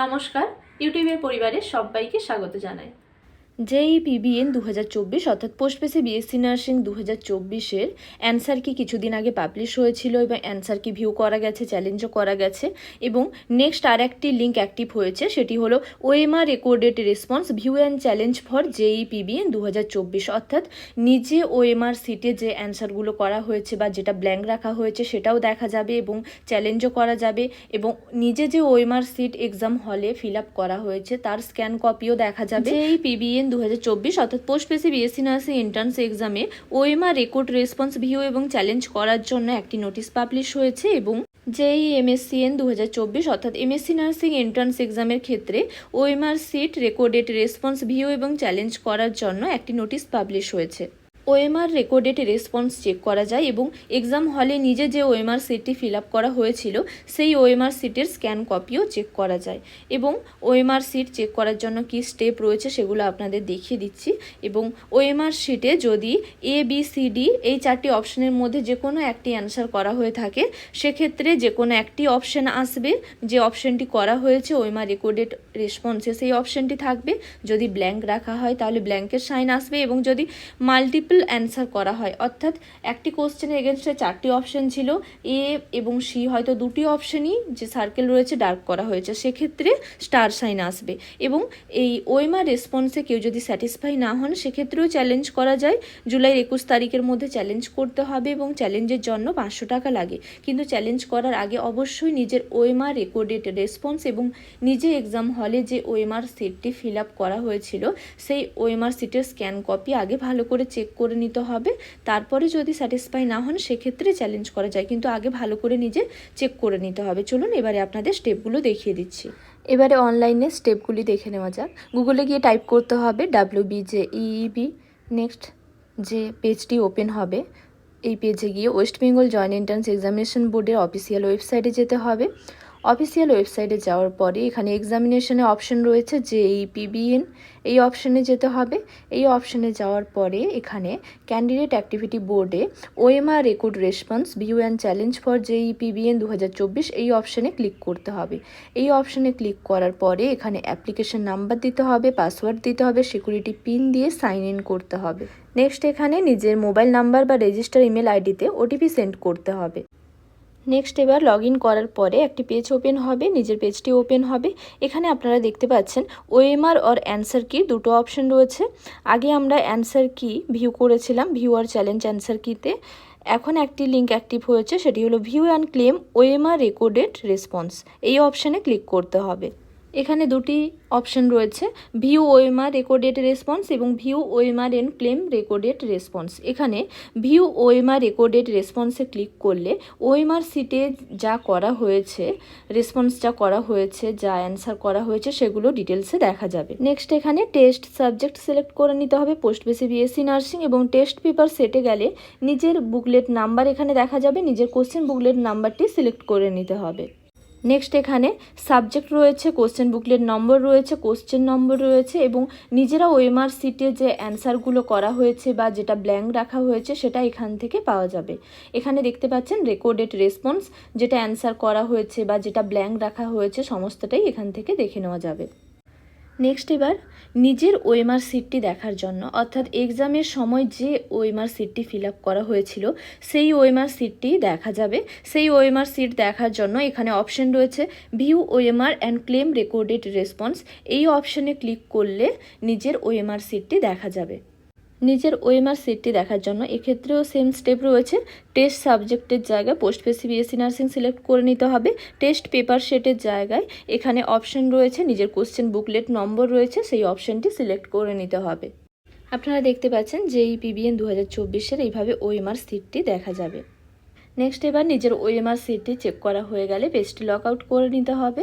নমস্কার ইউটিউবের পরিবারের সবাইকে স্বাগত জানাই। জেই পিবিএন দু হাজার চব্বিশ, অর্থাৎ পোস্টপেসি বিএসসি নার্সিং দু হাজার চব্বিশের অ্যান্সার কি কিছুদিন আগে পাবলিশ হয়েছিল এবং অ্যান্সার কি ভিউ করা গেছে, চ্যালেঞ্জও করা গেছে এবং নেক্সট আর একটি লিঙ্ক অ্যাক্টিভ হয়েছে, সেটি হলো OMR recorded response view and challenge for JE PBN দু হাজার চব্বিশ, অর্থাৎ নিজে ওএমআর সিটে যে অ্যান্সারগুলো করা হয়েছে বা যেটা ব্ল্যাঙ্ক রাখা হয়েছে সেটাও দেখা যাবে এবং চ্যালেঞ্জও করা যাবে এবং নিজে যে ওএমআর সিট এক্সাম হলে ফিল আপ করা হয়েছে, তার স্ক্যান কপিও দেখা যাবে। এই পিবিএন দু হাজার চব্বিশ, অর্থাৎ post basic BSc nursing entrance এক্সামে ওএমআর রেকর্ড রেসপন্স ভিউ এবং চ্যালেঞ্জ করার জন্য একটি নোটিশ পাবলিশ হয়েছে এবং যেই এমএসসিএন দু হাজার চব্বিশ, অর্থাৎ এমএসসি নার্সিং এন্ট্রান্স এক্সামের ক্ষেত্রে OMR sheet recorded response view এবং চ্যালেঞ্জ করার জন্য একটি নোটিশ পাবলিশ হয়েছে। ওএমআর রেকর্ডেড রেসপন্স চেক করা যায় এবং এক্সাম হলে নিজে যে ওএমআর সিটটি ফিল আপ করা হয়েছিল, সেই ওএমআর সিটের স্ক্যান কপিও চেক করা যায়। এবং ওএমআর সিট চেক করার জন্য কি স্টেপ রয়েছে সেগুলো আপনাদের দেখিয়ে দিচ্ছি। এবং ওএমআর সিটে যদি এ বি সি ডি এই চারটি অপশনের মধ্যে যে কোনো একটি অ্যান্সার করা হয়ে থাকে, সেক্ষেত্রে যে কোনো একটি অপশন আসবে। যে অপশনটি করা হয়েছে, ওএমআর রেকর্ডেড রেসপন্সে সেই অপশনটি থাকবে। যদি ব্ল্যাঙ্ক রাখা হয়, তাহলে ব্ল্যাঙ্কের সাইন আসবে এবং যদি মাল্টিপল অ্যান্সার করা হয়। অর্থাৎ একটি কোশ্চেনের এগেনস্টে চারটি অপশন ছিল এ এবং সি হয়তো দুটি অপশনই যে সার্কেল রয়েছে ডার্ক করা হয়েছে। সেক্ষেত্রে স্টার সাইন আসবে এবং এই ওএমআর রেসপন্সে কেউ যদি স্যাটিসফাই না হন, সেক্ষেত্রেও চ্যালেঞ্জ করা যায়। জুলাই একুশ তারিখের মধ্যে চ্যালেঞ্জ করতে হবে এবং চ্যালেঞ্জের জন্য পাঁচশো টাকা লাগে। কিন্তু চ্যালেঞ্জ করার আগে অবশ্যই নিজের ওএমআর রেকর্ডেড রেসপন্স এবং নিজে এক্সাম হলে যে ওএমআর সিটটি ফিল আপ করা হয়েছিল, সেই ওএমআর সিটের স্ক্যান কপি আগে ভালো করে চেক করে নিতে হবে। তারপরে যদি স্যাটিসফাই না হন, সেক্ষেত্রে চ্যালেঞ্জ করা যায়। কিন্তু আগে ভালো করে নিজে চেক করে নিতে হবে। চলুন এবারে আপনাদের স্টেপগুলো দেখিয়ে দিচ্ছি। এবারে অনলাইনে স্টেপগুলি দেখে নেওয়া যাক। গুগলে গিয়ে টাইপ করতে হবে W B J EEB next যে পেজটি ওপেন হবে, এই পেজে গিয়ে West Bengal joint entrance examination বোর্ডের অফিসিয়াল ওয়েবসাইটে যেতে হবে। অফিসিয়াল ওয়েবসাইটে যাওয়ার পরে এখানে এক্সামিনেশনে অপশন রয়েছে যে এই পিবিএন এই অপশনে যেতে হবে। এই অপশনে যাওয়ার পরে এখানে ক্যান্ডিডেট অ্যাক্টিভিটি বোর্ডে OMR record response view and challenge for JE PBN দু হাজার চব্বিশ, এই অপশনে ক্লিক করতে হবে। এই অপশনে ক্লিক করার পরে এখানে অ্যাপ্লিকেশন নাম্বার দিতে হবে পাসওয়ার্ড দিতে হবে সিকিউরিটি পিন দিয়ে সাইন ইন করতে হবে। নেক্সট এখানে নিজের মোবাইল নাম্বার বা রেজিস্টার ইমেল আইডিতে ওটিপি সেন্ড করতে হবে। নেক্সট এবার লগ করার পরে একটি পেজ ওপেন হবে, নিজের পেজটি ওপেন হবে। এখানে আপনারা দেখতে পাচ্ছেন ওএমআর অর অ্যান্সার কি দুটো অপশন রয়েছে। আগে আমরা অ্যান্সার কি ভিউ করেছিলাম ভিউ আর চ্যালেঞ্জ অ্যান্সার কিতে এখন একটি লিঙ্ক অ্যাক্টিভ হয়েছে, সেটি হলো view and claim OMR recorded response এই অপশানে ক্লিক করতে হবে। এখানে দুটি অপশন রয়েছে, ভিউ ওএমআর রেকর্ডেড রেসপন্স এবং view OMR and claim recorded response. এখানে ভিউ ওএমআর রেকর্ডেড রেসপন্সে ক্লিক করলে ওএমআর সিটে যা করা হয়েছে, রেসপন্স যা করা হয়েছে, যা অ্যান্সার করা হয়েছে, সেগুলো ডিটেলসে দেখা যাবে। নেক্সট এখানে টেস্ট সাবজেক্ট সিলেক্ট করে নিতে হবে পোস্ট বেসি বিএসসি নার্সিং এবং টেস্ট পেপার সেটে গেলে নিজের বুকলেট নাম্বার এখানে দেখা যাবে, নিজের কোশ্চেন বুকলেট নাম্বারটি সিলেক্ট করে নিতে হবে। নেক্সট এখানে সাবজেক্ট রয়েছে কোশ্চেন বুকলেট নম্বর রয়েছে কোশ্চেন নম্বর রয়েছে এবং নিজেরা ওএমআর সিটে যে অ্যান্সারগুলো করা হয়েছে বা যেটা ব্ল্যাঙ্ক রাখা হয়েছে সেটা এখান থেকে পাওয়া যাবে। এখানে দেখতে পাচ্ছেন রেকর্ডেড রেসপন্স যেটা অ্যান্সার করা হয়েছে বা যেটা ব্ল্যাঙ্ক রাখা হয়েছে, সমস্তটাই এখান থেকে দেখে নেওয়া যাবে। নেক্সট এবার, নিজের ওএমআর সিটটি দেখার জন্য। অর্থাৎ এক্সামের সময় যে ওএমআর সিটটি ফিল করা হয়েছিল, সেই ওএমআর সিটটি দেখা যাবে। সেই ওএমআর সিট দেখার জন্য এখানে অপশন রয়েছে view OMR and claim recorded response এই অপশনে ক্লিক করলে নিজের ওএমআর সিটটি দেখা যাবে। নিজের ওএমআর সিটটি দেখার জন্য। এক্ষেত্রেও সেম স্টেপ রয়েছে। টেস্ট সাবজেক্টের জায়গায় post basic BSc nursing select করে নিতে হবে। টেস্ট পেপার সেটের জায়গায় এখানে অপশন রয়েছে, নিজের কোশ্চেন বুকলেট নম্বর রয়েছে, সেই অপশনটি সিলেক্ট করে নিতে হবে। আপনারা দেখতে পাচ্ছেন যে এই পিবিএন দু হাজার চব্বিশের এইভাবে ওএমআর সিটটি দেখা যাবে। নেক্সট এবার নিজের ওএমআর সিটটি চেক করা হয়ে গেলে পেজটি লক আউট করে নিতে হবে।